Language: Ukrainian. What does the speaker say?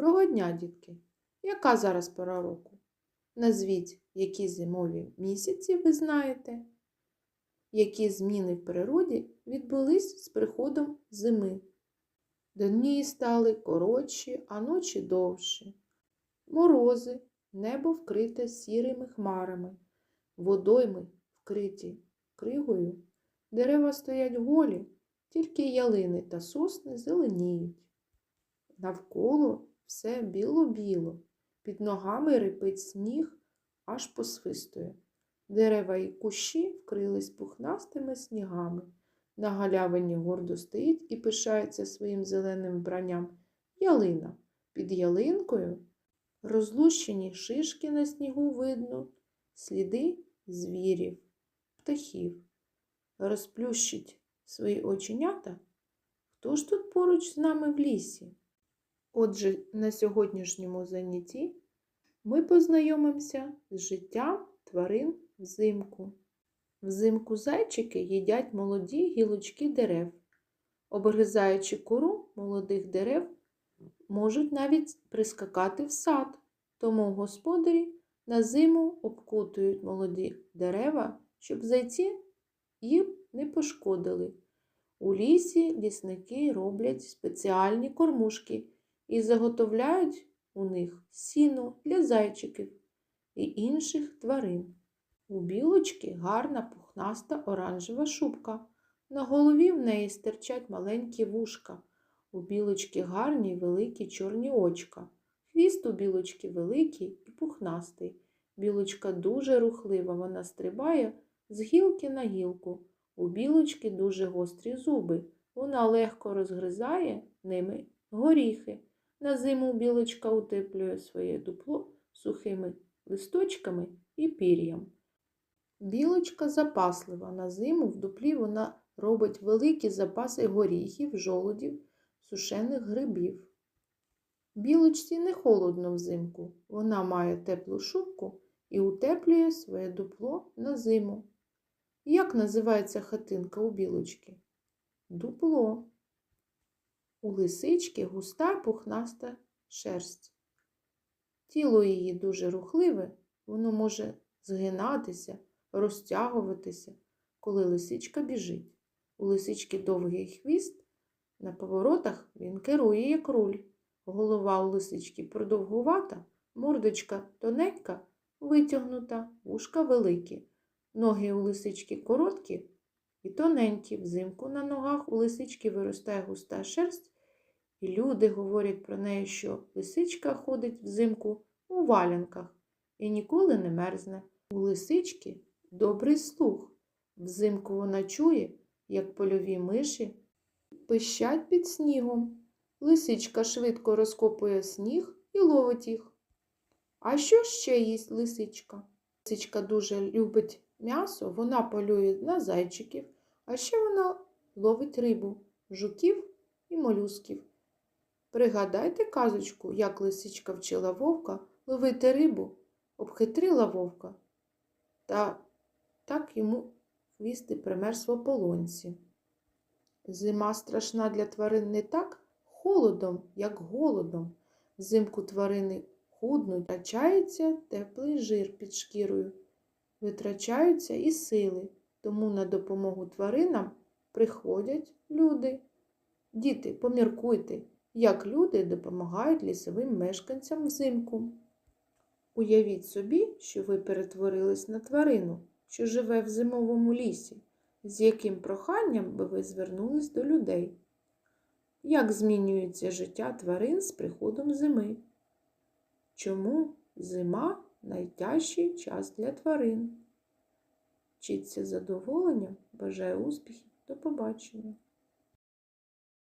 Доброго дня, дітки! Яка зараз пора року? Назвіть, які зимові місяці ви знаєте, які зміни в природі відбулись з приходом зими. Дні стали коротші, а ночі довші. Морози, небо вкрите сірими хмарами, водойми вкриті кригою, дерева стоять голі, тільки ялини та сосни зеленіють. Навколо все біло-біло, під ногами рипить сніг, аж посвистує. Дерева і кущі вкрились пухнастими снігами. На галявині гордо стоїть і пишається своїм зеленим вбранням ялина. Під ялинкою розлущені шишки на снігу видно, сліди звірів, птахів. Розплющить свої оченята. Хто ж тут поруч з нами в лісі? Отже, на сьогоднішньому занятті ми познайомимося з життям тварин взимку. Взимку зайчики їдять молоді гілочки дерев. Обгризаючи кору молодих дерев, можуть навіть прискакати в сад, тому господарі на зиму обкутують молоді дерева, щоб зайці їм не пошкодили. У лісі лісники роблять спеціальні кормушки і заготовляють у них сіно для зайчиків і інших тварин. У білочки гарна пухнаста оранжева шубка. На голові в неї стирчать маленькі вушка. У білочки гарні великі чорні очка. Хвіст у білочки великий і пухнастий. Білочка дуже рухлива, вона стрибає з гілки на гілку. У білочки дуже гострі зуби. Вона легко розгризає ними горіхи. На зиму білочка утеплює своє дупло сухими листочками і пір'ям. Білочка запаслива. На зиму в дуплі вона робить великі запаси горіхів, жолудів, сушених грибів. Білочці не холодно взимку. Вона має теплу шубку і утеплює своє дупло на зиму. Як називається хатинка у білочки? Дупло. У лисички густа пухнаста шерсть. Тіло її дуже рухливе, воно може згинатися, розтягуватися, коли лисичка біжить. У лисички довгий хвіст, на поворотах він керує як руль. Голова у лисички продовгувата, мордочка тоненька, витягнута, вушка великі. Ноги у лисички короткі і тоненькі. Взимку на ногах у лисички виростає густа шерсть, і люди говорять про неї, що лисичка ходить взимку у валянках і ніколи не мерзне. У лисички добрий слух. Взимку вона чує, як польові миші пищать під снігом. Лисичка швидко розкопує сніг і ловить їх. А що ще їсть лисичка? Лисичка дуже любить м'ясо, вона полює на зайчиків, а ще вона ловить рибу, жуків і молюсків. Пригадайте казочку, як лисичка вчила вовка ловити рибу, обхитрила вовка, та так йому хвісти примерз в ополонці. Зима страшна для тварин не так холодом, як голодом. Взимку тварини худнуть, втрачається теплий жир під шкірою, витрачаються і сили, тому на допомогу тваринам приходять люди. Діти, поміркуйте, як люди допомагають лісовим мешканцям взимку. Уявіть собі, що ви перетворились на тварину, що живе в зимовому лісі, з яким проханням би ви звернулись до людей. Як змінюється життя тварин з приходом зими? Чому зима найтяжчий час для тварин? Вчіться задоволенням, бажаю успіхів, до побачення!